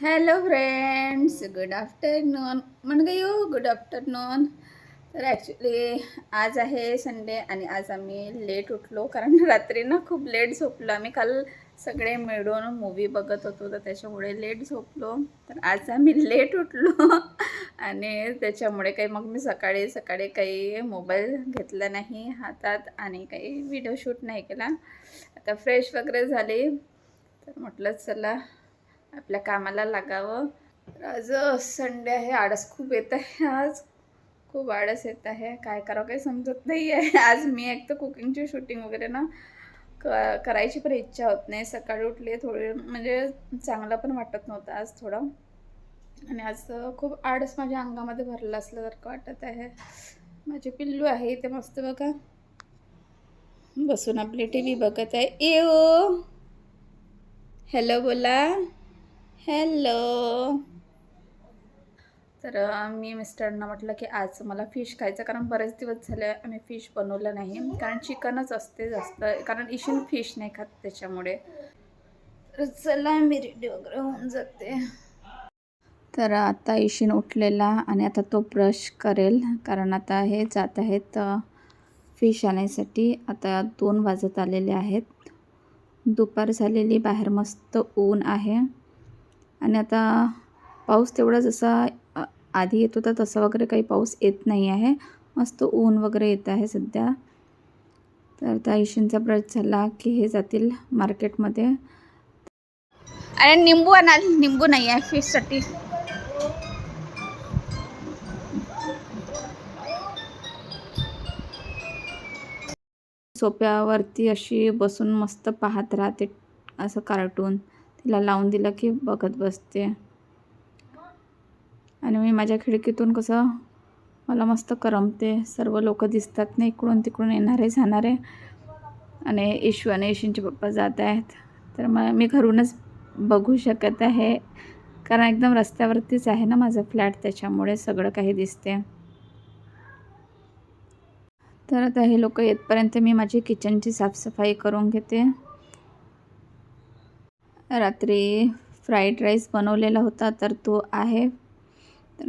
Hello friends good afternoon म्हण you good afternoon तर actually आज आहे संडे आणि आज आम्ही लेट उठलो कारण रात्री ना खूप लेट झोपलो. आम्ही काल सगळे मिळून मूवी बघत होतो तर त्याच्यामुळे लेट झोपलो. तर आज आम्ही लेट उठलो. आणि त्याच्यामुळे काही मग मी सकाळी सकाळी काही मोबाईल घेतला नाही हातात आणि काही व्हिडिओ शूट नाही केला. आता फ्रेश वगैरे झाली. तर म्हटलं चला आपल्या कामाला लागावं. आज संडे आहे. आळस खूप येत आहे आज. खूप आळस येत आहे. काय करावं काही समजत नाही आहे आज मी एक तर कुकिंगची शूटिंग वगैरे ना क करायची पण इच्छा होत नाही. सकाळी उठले थोडे म्हणजे चांगलं पण वाटत नव्हतं आज थोडं. आणि आज खूप आळस माझ्या अंगामध्ये भरलं असल्यासारखं वाटत आहे. माझे पिल्लू आहे ते मस्त बघा. बसून आपली टी व्ही बघत आहे. एओ हॅलो बोला. हॅलो. तर मी मिस्टरांना म्हटलं की आज मला फिश खायचं कारण बरेच दिवस झाले आम्ही फिश बनवलं नाही. कारण चिकनच असते जास्त कारण इशिन फिश नाही खात त्याच्यामुळे. तर चला मी रेडी वगैरे होऊन जाते. तर आता इशिन उठलेला आणि आता तो ब्रश करेल कारण आता हे जात आहेत फिश आणायसाठी. आता दोन वाजत आलेले आहेत. दुपार झालेली बाहेर मस्त ऊन आहे. आणि आता पाऊस तेवढा जसा आधी येत होता तसा वगैरे काही पाऊस येत नाही आहे. मस्त ऊन वगैरे येत आहे सध्या. तर त्या इशींचा ब्रश झाला की हे जातील मार्केटमध्ये. आणि निंबू आणाल. निंबू नाही आहे फिशसाठी सोप्यावरती अशी बसून मस्त पाहत राहते असं कार्टून तिला लावून दिलं की बघत बसते. आणि मी माझ्या खिडकीतून कसं मला मस्त करमते. सर्व लोक दिसतात ना इकडून तिकडून येणारे जाणारे. आणि इशू आणि येशूंचे पप्पा जात आहेत. तर मग मी घरूनच बघू शकत आहे. कारण एकदम रस्त्यावरतीच आहे ना माझं फ्लॅट त्याच्यामुळे सगळं काही दिसते. तर आता हे लोक येतपर्यंत मी माझी किचनची साफसफाई करून घेते. रात्री फ्राईड राईस बनवलेला होता तर तो आहे. तर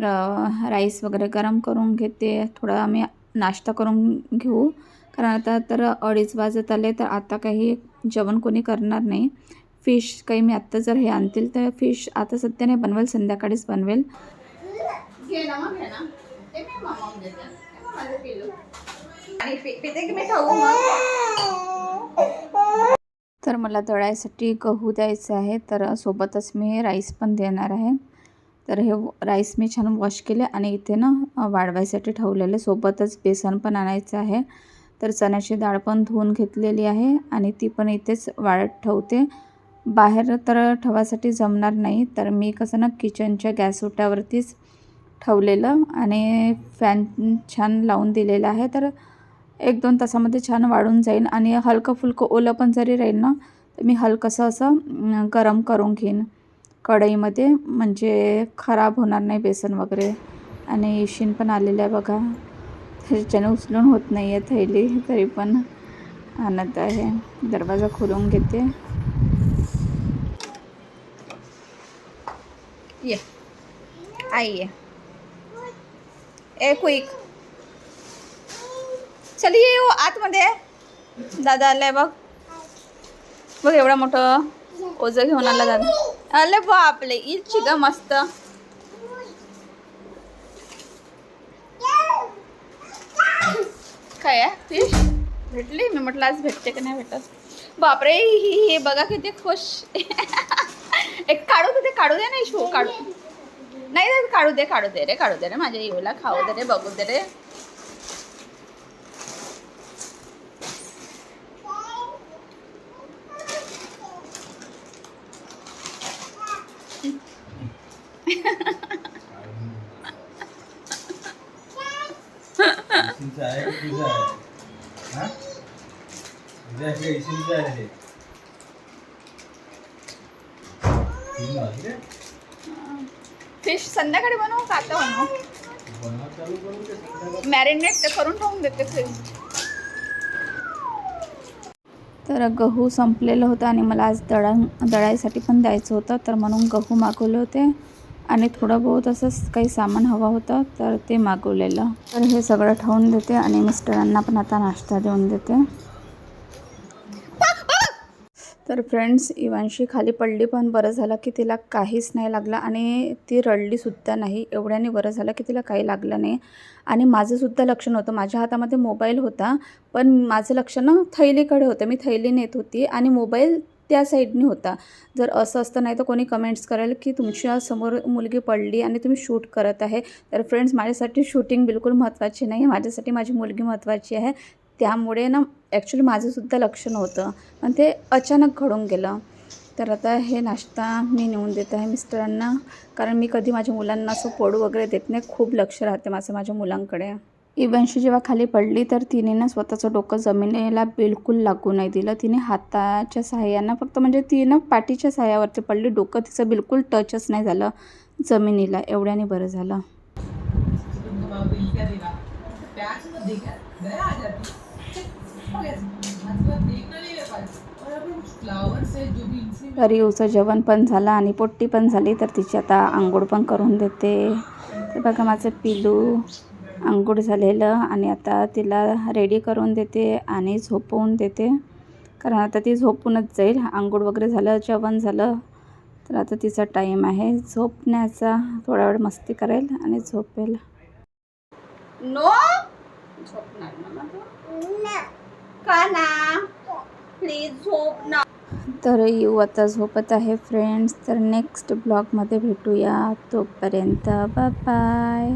राईस वगैरे गरम करून घेते. थोडा आम्ही नाश्ता करून घेऊ. कारण आता तर अडीच वाजत आले तर आता काही जेवण कोणी करणार नाही. फिश काही मी आत्ता जर हे आणतील तर फिश आता सध्या नाही बनवेल संध्याकाळीच बनवेल. आणि तर मला दळायसाठी गहू द्यायचं आहे तर सोबतच मी राईस पण देणार आहे. तर हे राईस मी छान वॉश केले आणि इथे ना वाढवायसाठी ठेवलेले. सोबतच बेसन पण आणायचं आहे. तर चण्याची डाळ पण धुवून घेतलेली आहे आणि ती पण इथेच वाळत ठेवते. बाहेर तर ठेवायसाठी जमणार नाही तर मी कसं ना किचनच्या गॅस ओट्यावरतीच ठेवलेलं आणि फॅन छान लावून दिलेला आहे. तर एक दोन तासामध्ये छान वाढून जाईन आणि हलकं फुलकं ओलं पण जरी राहील ना तर मी हलकंसं असं गरम करून घेईन कढईमध्ये. म्हणजे खराब होणार नाही बेसन वगैरे आणि इशीन पण आलेलं आहे बघा. त्याच्याने उचलून होत नाही आहे थैली तरी पण आणत आहे. दरवाजा खोलून घेते. ये. आई ये. ए क्विक. चल ये येऊ आतमध्ये. दादा आलाय बघ. बघ एवढं मोठं ओझं घेऊन आला दादा. आले बापले इच्छी ग मस्त. काय आहे? फिश? भेटली? मी म्हटलं आज भेटते का नाही भेटत. बापरे ही हे बघा किती खुश. एक काढू दे काढू दे नाही शो काढू. नाही नाही काढू दे काढू दे रे काढू दे रे माझ्या येऊला खाऊ दे रे बघू दे रे इशिंचा आहे की तुझा आहे हा तुझ्या आहे का इशिंचा आहे हे? तीन वाजले फिश संध्याकाळी बनवू का आता बनवू? मॅरिनेट करून ठेवून देते फ्रीज तर गहू संपलेलं होतं आणि मला आज दळा दळायसाठी पण द्यायचं होतं. तर म्हणून गहू मागवले होते आणि थोडं बहुत असंच काही सामान हवं होतं तर ते मागवलेलं. तर हे सगळं ठेवून देते आणि मिस्टरांना पण आता नाश्ता देऊन देते. तर फ्रेंड्स इवांशी खाली पडली पण बरं झालं की तिला काहीच नाही लागलं आणि ती रडलीसुद्धा नाही. एवढ्याने बरं झालं की तिला काही लागलं नाही. आणि माझंसुद्धा लक्ष नव्हतं. माझ्या हातामध्ये मोबाईल होता पण माझं लक्ष ना थैलीकडे होतं. मी थैली नेत होती आणि मोबाईल त्या साईडनी होता. जर असं असतं नाही तर कोणी कमेंट्स करेल की तुमच्यासमोर मुलगी पडली आणि तुम्ही शूट करत आहे. तर फ्रेंड्स माझ्यासाठी शूटिंग बिलकुल महत्त्वाची नाही माझ्यासाठी माझी मुलगी महत्त्वाची आहे. त्यामुळे ना ॲक्च्युली माझंसुद्धा लक्ष नव्हतं. पण ते अचानक घडून गेलं. तर आता हे नाश्ता मी नेऊन देत आहे मिस्टरांना. कारण मी कधी माझ्या मुलांना असं पोडू वगैरे देत नाही. खूप लक्ष राहते माझं माझ्या मुलांकडे. इव्हनशी जेव्हा खाली पडली तर तिने ना स्वतःचं डोकं जमिनीला बिलकुल लागू नाही दिलं. तिने हाताच्या सहाय्यानं फक्त म्हणजे ती ना पाठीच्या सहाय्यावरती पडली. डोकं तिचं बिलकुल टचच नाही झालं जमिनीला. एवढ्याने बरं झालं. तर येऊचं जेवण पण झालं आणि पोट्टी पण झाली तर तिची आता आंघोळ पण करून देते. तर बघा माझं पिलू आंघोळ झालेलं आणि आता तिला रेडी करून देते आणि झोपवून देते. कारण आता ती झोपूनच जाईल. आंघोळ वगैरे झालं जेवण झालं तर आता तिचा टाईम आहे. झोपण्याचा थोडा वेळ मस्ती करेल आणि झोपेल. नो? झोपणार ना. का ना प्लीज झोप ना. तर येऊ आता झोपत आहे फ्रेंड्स तर नेक्स्ट ब्लॉगमध्ये भेटूया. तोपर्यंत बाय